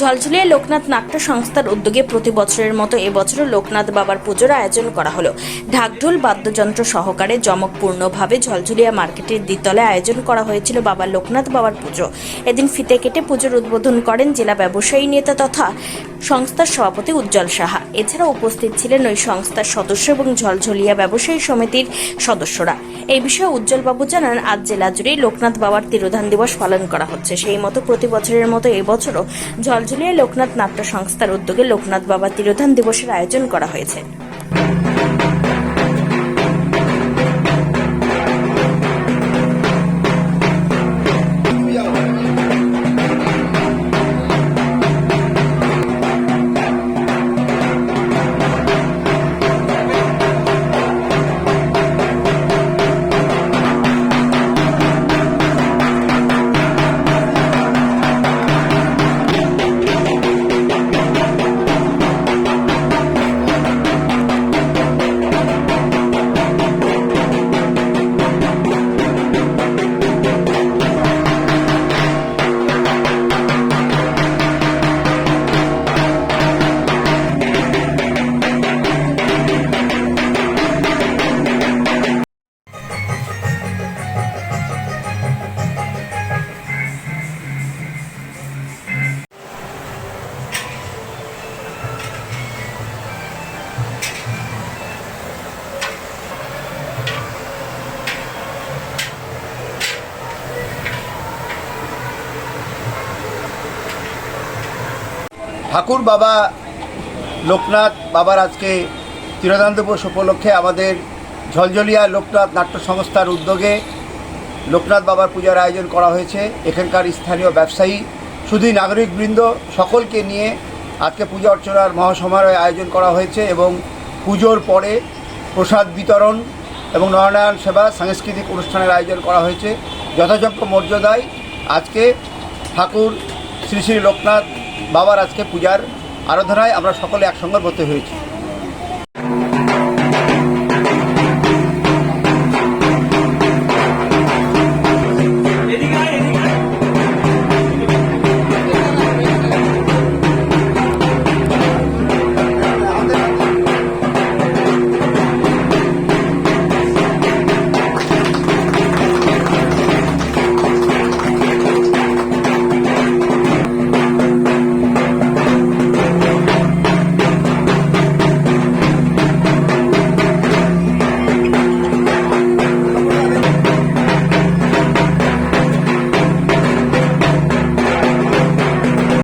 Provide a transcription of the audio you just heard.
ঝলঝলিয়ে লোকনাথ নাট্য সংস্থার উদ্যোগে প্রতি বছরের মতো এবছরও লোকনাথ বাবার পুজোর আয়োজন করা হলো। ঢাকঢোল বাদ্যযন্ত্র সহকারে জমকপূর্ণভাবে ঝলঝলিয়া মার্কেটের দ্বিতলায় আয়োজন করা হয়েছিল বাবা লোকনাথ বাবার পুজো। এদিন ফিতে কেটে পুজোর উদ্বোধন করেন জেলা ব্যবসায়ী নেতা তথা সংস্থার সভাপতি উজ্জ্বল সাহা। এছাড়া উপস্থিত ছিলেন ওই সংস্থার সদস্য এবং ঝলঝলিয়া ব্যবসায়ী সমিতির সদস্যরা। এই বিষয়ে উজ্জ্বলবাবু জানান, আজ জেলা জুড়ে লোকনাথ বাবার তিরোধান দিবস পালন করা হচ্ছে, সেই মতো প্রতি বছরের মতো এবছরও ঝলঝলিয়া লোকনাথ নাট্য সংস্থার উদ্যোগে লোকনাথ বাবা তিরোধান দিবসের আয়োজন করা হয়েছে। ঠাকুর বাবা লোকনাথ বাবার আজকে তিরোধান দিবস উপলক্ষে আমাদের ঝলঝলিয়া লোকনাথ নাট্য সংস্থার উদ্যোগে লোকনাথ বাবার পূজার আয়োজন করা হয়েছে। এখানকার স্থানীয় ব্যবসায়ী, শুধুই নাগরিকবৃন্দ, সকলকে নিয়ে আজকে পূজা অর্চনার মহাসমারোহে আয়োজন করা হয়েছে এবং পুজোর পরে প্রসাদ বিতরণ এবং নরনারায়ণ সেবা সাংস্কৃতিক অনুষ্ঠানের আয়োজন করা হয়েছে। যথাযোগ্য মর্যাদায় আজকে ঠাকুর শ্রী শ্রী লোকনাথ বাবার আজকে পূজার আরাধনায় আমরা সকলে একসঙ্গে ব্রত হয়েছি।